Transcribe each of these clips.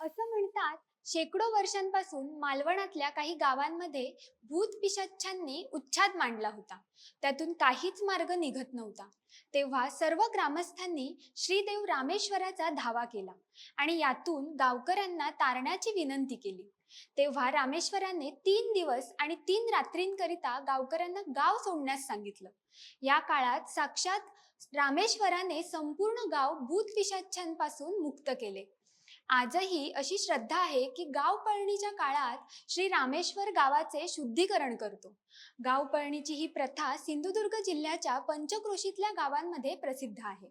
असं म्हणतात शेकडो वर्षांपासून मालवणातल्या काही गावांमध्ये भूत पिशाच्यांनी उच्छाद मांडला होता. त्यातून काहीच मार्ग निघत नव्हता. तेव्हा सर्व ग्रामस्थांनी श्रीदेव रामेश्वराचा धावा केला आणि यातून गावकऱ्यांना तारण्याची विनंती केली. तेव्हा रामेश्वराने तीन दिवस आणि तीन रात्रींकरिता गावकऱ्यांना गाव सोडण्यास सांगितलं. या काळात साक्षात रामेश्वराने संपूर्ण गाव भूत पिशाच्यांपासून मुक्त केले. आजही अशी श्रद्धा आहे की गाव पळणीच्या काळात श्री रामेश्वर गावाचे शुद्धीकरण करतो. गावपळणीची ही प्रथा सिंधुदुर्ग जिल्ह्याच्या पंचक्रोशीतल्या गावांमध्ये प्रसिद्ध आहे.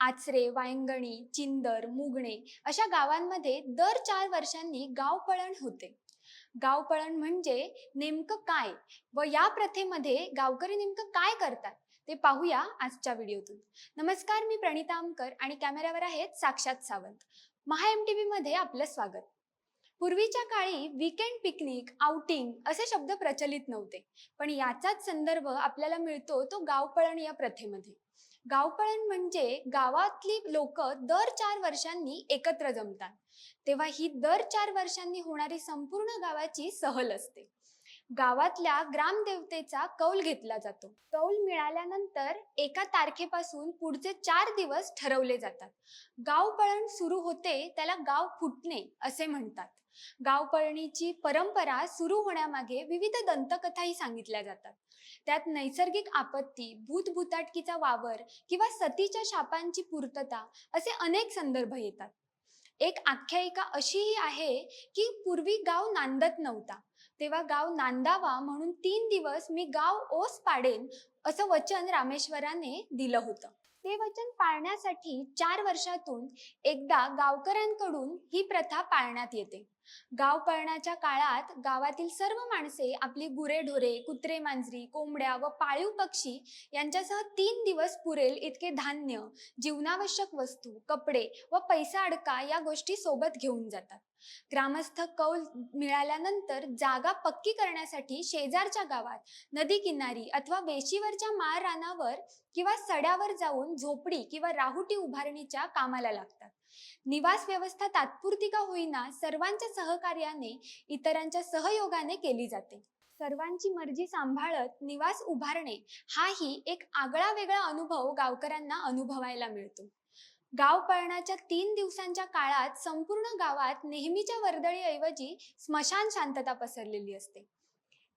आचरे वायंगणी चिंदर मुगणे अशा गावांमध्ये दर चार वर्षांनी गाव पळण होते. गाव पळण म्हणजे नेमकं काय व या प्रथेमध्ये गावकरी नेमकं काय करतात ते पाहूया आजच्या व्हिडिओतून. नमस्कार मी प्रणिता आमकर आणि कॅमेऱ्यावर आहेत साक्षात सावंत. महा एम टी मध्ये आपलं स्वागत. पूर्वीच्या काळी वीकेंड पिकनिक आउटिंग असे शब्द प्रचलित नव्हते. पण याचाच संदर्भ आपल्याला मिळतो तो गावपळण या प्रथेमध्ये. गावपळण म्हणजे गावातली लोक दर चार वर्षांनी एकत्र जमतात. तेव्हा ही दर चार वर्षांनी होणारी संपूर्ण गावाची सहल असते. गावातल्या ग्रामदेवतेचा कौल घेतला जातो. कौल मिळाल्यानंतर एका तारखेपासून पुढचे चार दिवस ठरवले जातात. गाव पळण सुरू होते त्याला गाव फुटणे असे म्हणतात. गाव पळणीची परंपरा सुरू होण्यामागे विविध दंतकथाही सांगितल्या जातात. त्यात नैसर्गिक आपत्ती भूतभूताटकीचा वावर किंवा सतीच्या शापांची पूर्तता असे अनेक संदर्भ येतात. एक आख्यायिका अशीही आहे की पूर्वी गाव नांदत नव्हता. तेव्हा गाव नांदावा म्हणून तीन दिवस मी गाव ओस पाडेन असं वचन रामेश्वराने दिलं होतं. ते वचन पाळण्यासाठी चार वर्षातून एकदा गावकऱ्यांकडून ही प्रथा पाळण्यात येते. गाव पळण्याच्या काळात गावातील सर्व माणसे आपली गुरेढोरे कुत्रे मांजरी कोंबड्या व पाळीव पक्षी यांच्यासह तीन दिवस पुरेल इतके धान्य जीवनावश्यक वस्तू कपडे व पैसा अडका या गोष्टी सोबत घेऊन जातात. ग्रामस्थ कौल मिळाल्यानंतर जागा पक्की करण्यासाठी शेजारच्या गावात नदी किनारी अथवा वेशीवरच्या माळ रानावर किंवा सड्यावर जाऊन झोपडी किंवा राहुटी उभारणीच्या कामाला लागतात. निवास व्यवस्था तात्पुरती का होईना सर्वांच्या सहकार्याने इतरांच्या सहयोगाने केली जाते. सर्वांची मर्जी सांभाळत निवास उभारणे हाही एक आगळा वेगळा अनुभव गावकऱ्यांना अनुभवायला मिळतो. गाव पळण्याच्या तीन दिवसांच्या काळात संपूर्ण गावात नेहमीच्या वर्दळीऐवजी स्मशान शांतता पसरलेली असते.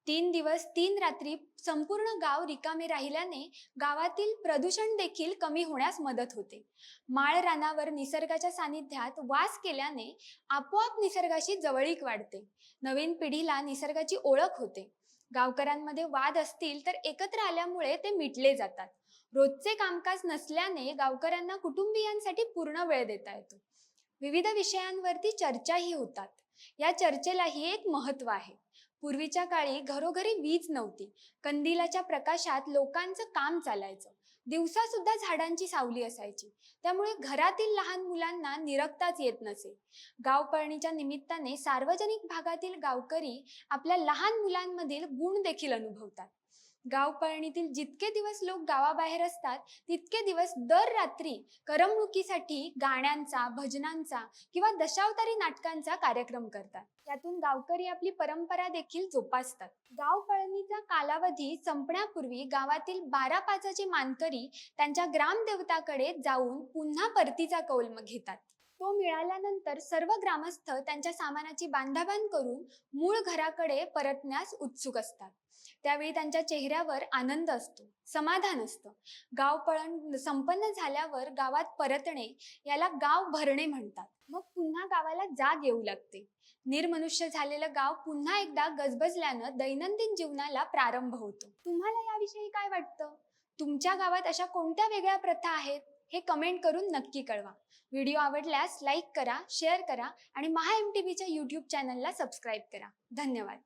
तीन दिवस तीन रात्री संपूर्ण गाव रिकामे राहिल्याने गावातील प्रदूषण देखील कमी होण्यास मदत होते. माळ रानावर निसर्गाच्या सानिध्यात वास केल्याने आपोआप निसर्गाशी जवळीक वाढते. नवीन पिढीला निसर्गाची ओळख होते. गावकऱ्यांमध्ये वाद असतील तर एकत्र आल्यामुळे ते मिटले जातात. रोजचे कामकाज नसल्याने गावकऱ्यांना कुटुंबियांसाठी पूर्ण वेळ देता येतो. विविध विषयांवरती चर्चाही होतात. या चर्चेलाही एक महत्त्व आहे. पूर्वीच्या काळी घरोघरी वीज नव्हती. कंदिलाच्या प्रकाशात लोकांचं काम चालायचं. दिवसा सुद्धा झाडांची सावली असायची. त्यामुळे घरातील लहान मुलांना निरखताच येत नसे. गावपळणीच्या निमित्ताने सार्वजनिक भागातील गावकरी आपल्या लहान मुलांमधील गुण देखील अनुभवतात. गावपाळणीतील जितके दिवस लोक गावाबाहेर असतात तितके दिवस दर रात्री करमणुकीसाठी गाण्यांचा भजनांचा किंवा दशावतारी नाटकांचा कार्यक्रम करतात. त्यातून गावकरी आपली परंपरा देखील जोपासतात. गावपळणीचा कालावधी संपण्यापूर्वी गावातील बारा पाचाचे मानकरी त्यांच्या ग्रामदेवताकडे जाऊन पुन्हा परतीचा कौल घेतात. तो मिळाल्यानंतर सर्व ग्रामस्थ त्यांच्या सामानाची बांधाबांध करून मूळ घराकडे परतण्यास उत्सुक असतात. त्यावेळी त्यांच्या चेहऱ्यावर आनंद असतो समाधान असतं. गाव पळण संपन्न झाल्यावर गावात परतणे याला गाव भरणे म्हणतात. मग पुन्हा गावाला जाग येऊ लागते. निर्मनुष्य झालेलं गाव पुन्हा एकदा गजबजल्यानं दैनंदिन जीवनाला प्रारंभ होतो. तुम्हाला याविषयी काय वाटतं? तुमच्या गावात अशा कोणत्या वेगळ्या प्रथा आहेत? हे कमेंट करून नक्की कळवा. व्हिडिओ आवडल्यास लाईक करा शेअर करा आणि महा एम टी व्हीच्या यूट्यूब चॅनलला सबस्क्राईब करा. धन्यवाद.